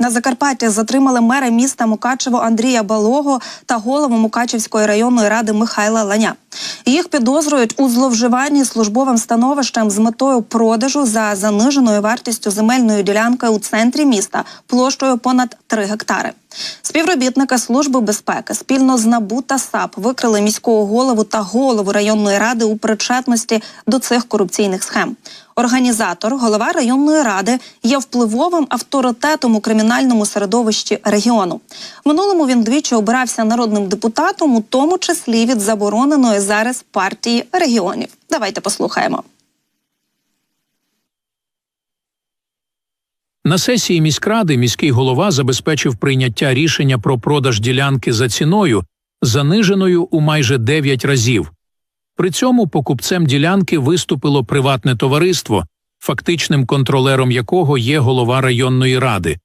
На Закарпатті затримали мера міста Мукачево Андрія Балого та голову Мукачевської районної ради Михайла Ланя. Їх підозрюють у зловживанні службовим становищем з метою продажу за заниженою вартістю земельної ділянки у центрі міста площею понад 3 гектари. Співробітники служби безпеки спільно з НАБУ та САП викрили міського голову та голову районної ради у причетності до цих корупційних схем. Організатор, голова районної ради, є впливовим авторитетом у кримінальному середовищі регіону. В минулому він двічі обирався народним депутатом, у тому числі від забороненої зараз партії регіонів. Давайте послухаємо. На сесії міськради міський голова забезпечив прийняття рішення про продаж ділянки за ціною, заниженою у майже 9 разів. При цьому покупцем ділянки виступило приватне товариство, фактичним контролером якого є голова районної ради.